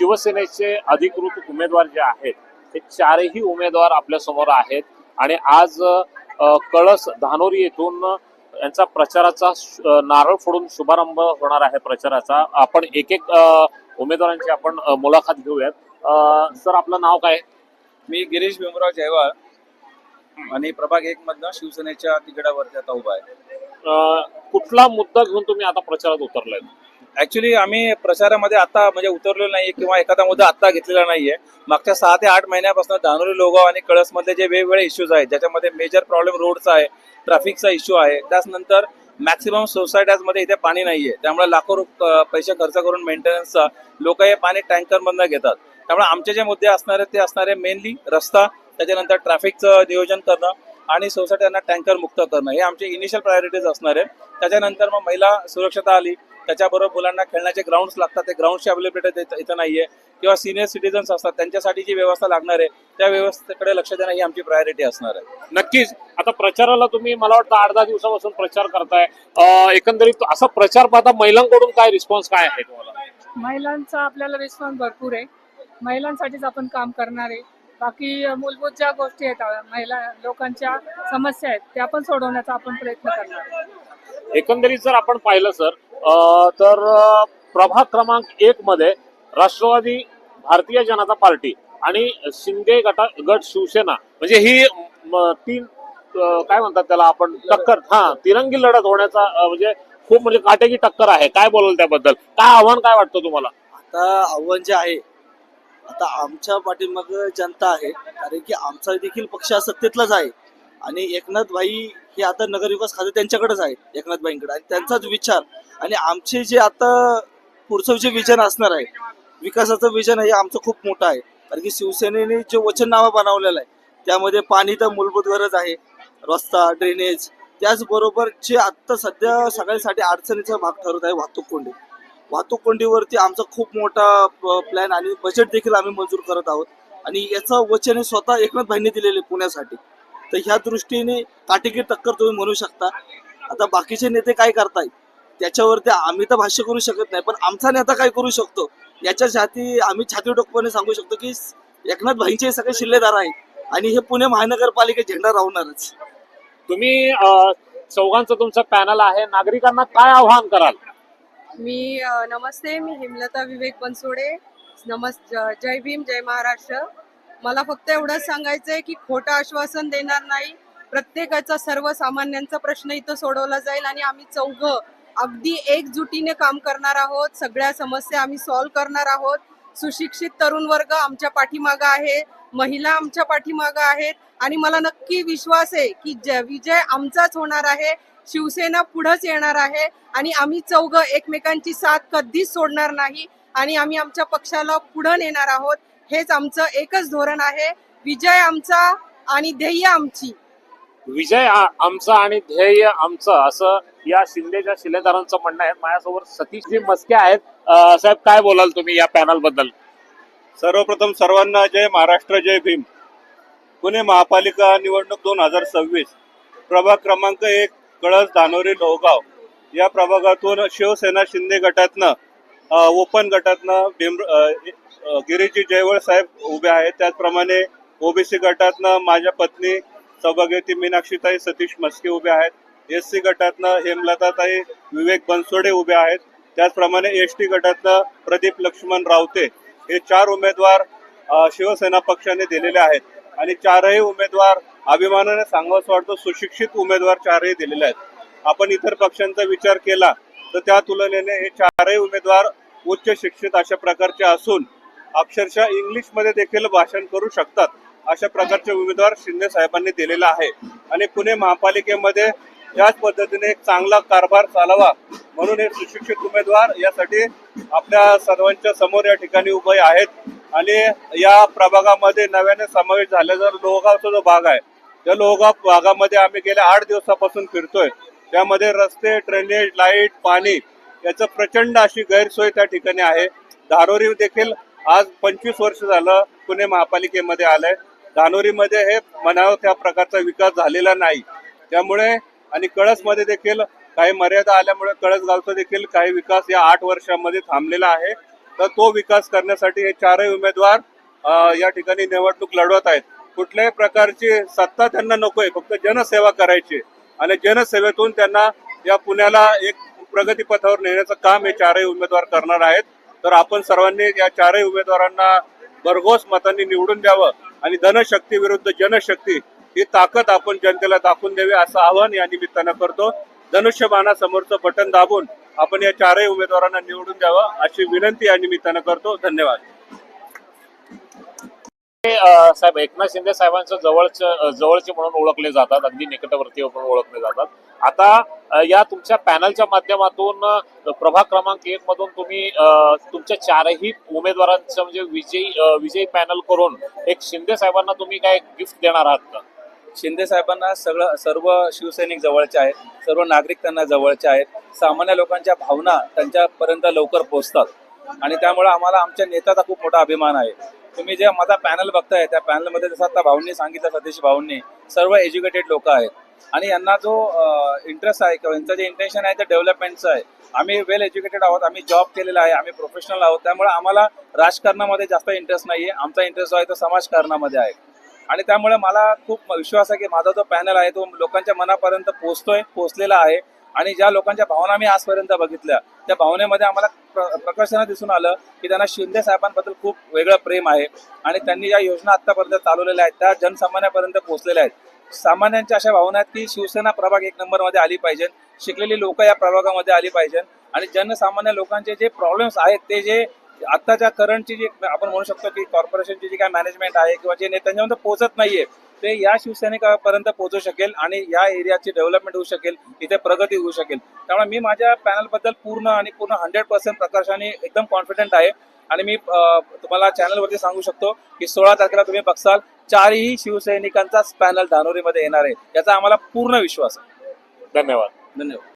शिवसेनेचे अधिकृत उमेदवार जे आहेत ते चारही उमेदवार आपल्यासमोर आहेत. आणि आज कळस धानोरी येथून यांचा प्रचाराचा नारळ फोडून शुभारंभ होणार आहे प्रचाराचा. आपण एक एक उमेदवारांची आपण मुलाखत घेऊयात. सर आपलं नाव काय? मी गिरीश भीमराव जयवाळ आणि प्रभाग एक मधनं शिवसेनेच्या तिकिटावरती आता उभा आहे. कुठला मुद्दा घेऊन तुम्ही आता प्रचारात उतरलाय ऍक्च्युली आम्ही प्रचारामध्ये आता म्हणजे उतरलेलो नाहीये किंवा एखादा मुद्दा आता घेतलेला नाहीये. मागच्या सहा ते आठ महिन्यापासून धानोरी लोगाव आणि कळसमधले जे वेगवेगळे इश्यूज आहेत ज्याच्यामध्ये मेजर प्रॉब्लेम रोडचा आहे ट्रॅफिकचा इश्यू आहे त्याचनंतर मॅक्सिमम सोसायट्यामध्ये इथे पाणी नाहीये. त्यामुळे लाखो रुप- पैसे खर्च करून मेंटेनन्सचा लोक हे पाणी टँकरमधनं घेतात. त्यामुळे आमचे जे मुद्दे असणारे ते असणारे मेनली रस्ता त्याच्यानंतर ट्रॅफिकचं नियोजन करणं आणि सोसायट्यांना टँकर मुक्त करणं हे आमचे इनिशियल प्रायोरिटीज असणार. आहे त्याच्यानंतर मग महिला सुरक्षता आली त्याच्याबरोबर मुलांना खेळण्याचे ग्राउंड्स लागतात ते ग्राउंडची अवेलेबिलिटी इथं नाहीये. किंवा सिनियर सिटीजन्स असतात त्यांच्यासाठी जी व्यवस्था लागणार आहे त्या व्यवस्थेकडे लक्ष देणं ही आमची प्रायोरिटी असणार आहे. नक्कीच. आता प्रचाराला तुम्ही मला वाटतं आठ दहा दिवसापासून प्रचार करताय. अ, एकंदरीत असा प्रचार पाहता महिलांकडून काय रिस्पॉन्स काय आहे तुम्हाला? महिलांचा आपल्याला रिस्पॉन्स भरपूर आहे. महिलांसाठीच आपण काम करणार आहे. बाकी मूलभूत ज्या गोष्टी आहेत महिला लोकांच्या समस्या आहेत त्या पण सोडवण्याचा आपण प्रयत्न करणार आहे. एकंदरीत जर आपण पाहिलं सर तर प्रभाग क्रमांक एक मध्ये राष्ट्रवादी भारतीय जनता पार्टी आणि शिंदे गटा गट शिवसेना म्हणजे ही तीन काय म्हणतात त्याला आपण? टक्कर हा तिरंगी लढत होण्याचा म्हणजे खूप म्हणजे काटेकी टक्कर आहे. काय बोलाल त्याबद्दल? काय आव्हान काय वाटतं तुम्हाला? आता आव्हान जे आहे आता आमच्या पाठीमाग जनता आहे कारण की आमचा देखील पक्ष सत्तेतलाच आहे. आणि एकनाथ भाई हे आता नगरविकास खाते त्यांच्याकडेच आहे एकनाथ भाईंकडे आणि त्यांचाच विचार आणि आमचे जे आता पुढचं जे विजन असणार आहे विकासाचं विजन हे आमचं खूप मोठं आहे. कारण की शिवसेनेने जे वचननामा बनवलेला आहे त्यामध्ये पाणी तर मूलभूत गरज आहे रस्ता ड्रेनेज त्याचबरोबर जे आत्ता सध्या सगळ्यांसाठी अडचणीचा भाग ठरत आहे वाहतूक कोंडी. वाहतूक कोंडीवरती आमचा खूप मोठा प्लॅन आणि बजेट देखील आम्ही मंजूर करत आहोत. आणि याचं वचन हे स्वतः एकनाथ भाईंनी दिलेले पुण्यासाठी. तर ह्या दृष्टीने काटेकी टक्कर तुम्ही म्हणू शकता. आता बाकीचे नेते काय करताय त्याच्यावरती आम्ही तर भाष्य करू शकत नाही पण आमचा नेता काय करू शकतो? याच्या छाती आम्ही छाती टोकपणे सांगू शकतो की एकनाथ भाईंचे सगळे शिल्लेदार आहेत आणि हे पुणे महानगरपालिका झेंडा राहणारच. तुम्ही चौघांचं तुमचं पॅनल आहे नागरिकांना काय आव्हान कराल? मी नमस्ते मी हेमलता विवेक बनसोडे. नमस् ज- जय भीम जय महाराष्ट्र. मला फक्त एवढंच सांगायचं आहे की खोटं आश्वासन देणार नाही. प्रत्येकाचा सर्वसामान्यांचा प्रश्न इथं सोडवला जाईल आणि आम्ही चौघं अगदी एकजुटीने काम करणार आहोत. सगळ्या समस्या आम्ही सॉल्व्ह करणार आहोत. सुशिक्षित तरुण वर्ग आमच्या पाठीमागं आहे. महिला आमच्या पाठीमागं आहेत. आणि मला नक्की विश्वास आहे की ज- विजय आमचाच होणार आहे. शिवसेना पुढंच येणार आहे. आणि आम्ही चौघं एकमेकांची साथ कधीच सोडणार नाही. आणि आम्ही आमच्या पक्षाला पुढं नेणार आहोत. हेच आमचं एकच धोरण आहे. विजय आमचा आणि ध्येय आमची. विजय आमचा आणि ध्येय आमचं असं या शिंदेच्या शिलेदारांचं म्हणणं आहे. माझ्यासोबत सतीशजी मस्के आहेत. साहेब काय बोलाल तुम्ही या पॅनलबद्दल? सर्वप्रथम सर्वांना जय महाराष्ट्र जय भीम. पुणे महापालिका निवडणूक दोन हजार सव्वीस प्रभाग क्रमांक एक कळस धानोरी लोहगाव. या प्रभागातून शिवसेना शिंदे गटातनं ओपन गटातनं भीम गिरीजी जयवळ साहेब उभे आहेत. त्याचप्रमाणे ओबीसी गटातनं माझ्या पत्नी सौभाग्यवती मीनाक्षीताई सतीश मस्के उभे आहेत. एस सी गटातनं हेमलताताई विवेक बनसोडे उभे आहेत. त्याचप्रमाणे एस टी गटातनं प्रदीप लक्ष्मण रावते हे चार उमेदवार शिवसेना पक्षाने दिलेले आहेत. आणि चारही उमेदवार अभिमानाने सांगावंसं वाटतं सुशिक्षित उमेदवार चारही दिलेले आहेत. आपण इतर पक्षांचा विचार केला तर त्या तुलनेने हे चारही उमेदवार उच्च शिक्षित अशा प्रकारचे असून अक्षरशः इंग्लिशमध्ये देखील भाषण करू शकतात. अशा प्रकारचे उमेदवार शिंदे साहेबांनी दिलेला आहे. आणि पुणे महापालिकेमध्ये याच पद्धतीने एक चांगला कारभार चालावा म्हणून हे सुशिक्षित उमेदवार यासाठी आपल्या सर्वांच्या समोर या ठिकाणी उभे आहेत. आणि या प्रभागामध्ये नव्याने समावेश झाल्याचा लोहगावचा जो भाग आहे त्या लोहगाव भागामध्ये आम्ही गेल्या आठ दिवसापासून फिरतोय. त्यामध्ये रस्ते ड्रेनेज लाइट पाणी याचं प्रचंड अशी गैरसोय त्या ठिकाणी आहे. धारोरी देखील आज पंचवीस वर्ष झालं पुणे महापालिकेमध्ये आलंय. धानोरीमध्ये हे म्हणावं त्या प्रकारचा विकास झालेला नाही. त्यामुळे आणि कळसमध्ये देखील काही मर्यादा आल्यामुळे कळस गावचा देखील काही विकास या आठ वर्षामध्ये थांबलेला आहे. तर तो विकास करण्यासाठी हे चारही उमेदवार या ठिकाणी निवडणूक लढवत आहेत. कुठल्याही प्रकारची सत्ता त्यांना नकोय फक्त जनसेवा करायची आणि जनसेवेतून त्यांना या पुण्याला एक प्रगतीपथावर नेण्याचं काम हे चारही उमेदवार करणार आहेत. तर आपण सर्वांनी या चारही उमेदवारांना भरघोस मतांनी निवडून द्यावं. आणि धनशक्ती विरुद्ध जनशक्ती ही ताकद आपण जनतेला दाखवून द्यावी असं आवाहन या निमित्तानं करतो. धनुष्यबाणासमोरचं बटन दाबून आपण या चारही उमेदवारांना निवडून द्यावं अशी विनंती या निमित्तानं करतो. धन्यवाद. साहेब एकनाथ शिंदे साहेबांचं जवळचं जवळचे म्हणून ओळखले जातात अगदी निकटवर्तीय म्हणून ओळखले जातात. आता या तुमच्या पॅनलच्या माध्यमातून प्रभाग क्रमांक एक मधून तुम्ही तुमच्या चारही उमेदवारांचं म्हणजे विजयी विजयी पॅनल करून एक शिंदे साहेबांना तुम्ही काय गिफ्ट देणार आहात का? शिंदे साहेबांना सगळं सर्व शिवसैनिक जवळचे आहेत सर्व नागरिक त्यांना जवळचे आहेत. सामान्य लोकांच्या भावना त्यांच्यापर्यंत लवकर पोहोचतात. आणि त्यामुळे आम्हाला आमच्या नेत्याचा खूप मोठा अभिमान आहे. तुम्ही जे माझा पॅनल बघताय त्या पॅनलमध्ये जसं आता भाऊंनी सांगितलं सतीश भाऊंनी सर्व एज्युकेटेड लोक आहेत. आणि यांना जो इंटरेस्ट आहे किंवा यांचं जे इंटेन्शन आहे ते डेव्हलपमेंटचं आहे. आम्ही वेल एज्युकेटेड आहोत आम्ही जॉब केलेला आहे आम्ही प्रोफेशनल आहोत. त्यामुळे आम्हाला राजकारणामध्ये जास्त इंटरेस्ट नाही आहे आमचा इंटरेस्ट जो आहे तो समाजकारणामध्ये आहे. आणि त्यामुळे मला खूप विश्वास आहे की माझा जो पॅनल आहे तो लोकांच्या मनापर्यंत पोहोचतोय पोहोचलेला आहे. आणि ज्या लोकांच्या भावना मी आजपर्यंत बघितल्या त्या भावनेमध्ये आम्हाला प्र- प्रकर्षानं दिसून आलं की त्यांना शिंदे साहेबांबद्दल खूप वेगळं प्रेम आहे आणि त्यांनी ज्या योजना आतापर्यंत चालवलेल्या आहेत त्या जनसामान्यापर्यंत पोहोचलेल्या आहेत. सामान्यांच्या अशा भावना आहेत की शिवसेना प्रभाग एक नंबरमध्ये आली पाहिजे शिकलेली लोक या प्रभागामध्ये आली पाहिजे आणि जनसामान्य लोकांचे जे प्रॉब्लेम्स आहेत ते जे आत्ताच्या करंटची जी आपण म्हणू शकतो की कॉर्पोरेशनची जी काय मॅनेजमेंट आहे किंवा जे नेत्यांच्यापर्यंत पोहोचत नाहीये ते या शिवसैनिकापर्यंत पोहोचू शकेल आणि या एरियाची डेव्हलपमेंट होऊ शकेल इथे प्रगती होऊ शकेल. त्यामुळे मी माझ्या पॅनलबद्दल पूर्ण आणि पूर्ण हंड्रेड पर्सेंट प्रकाशाने एकदम कॉन्फिडंट आहे. आणि मी तुम्हाला चॅनलवरती सांगू शकतो की सोळा तारखेला तुम्ही बघसाल चारही शिवसैनिकांचाच पॅनल धानोरीमध्ये येणार आहे. याचा आम्हाला पूर्ण विश्वास आहे. धन्यवाद. धन्यवाद.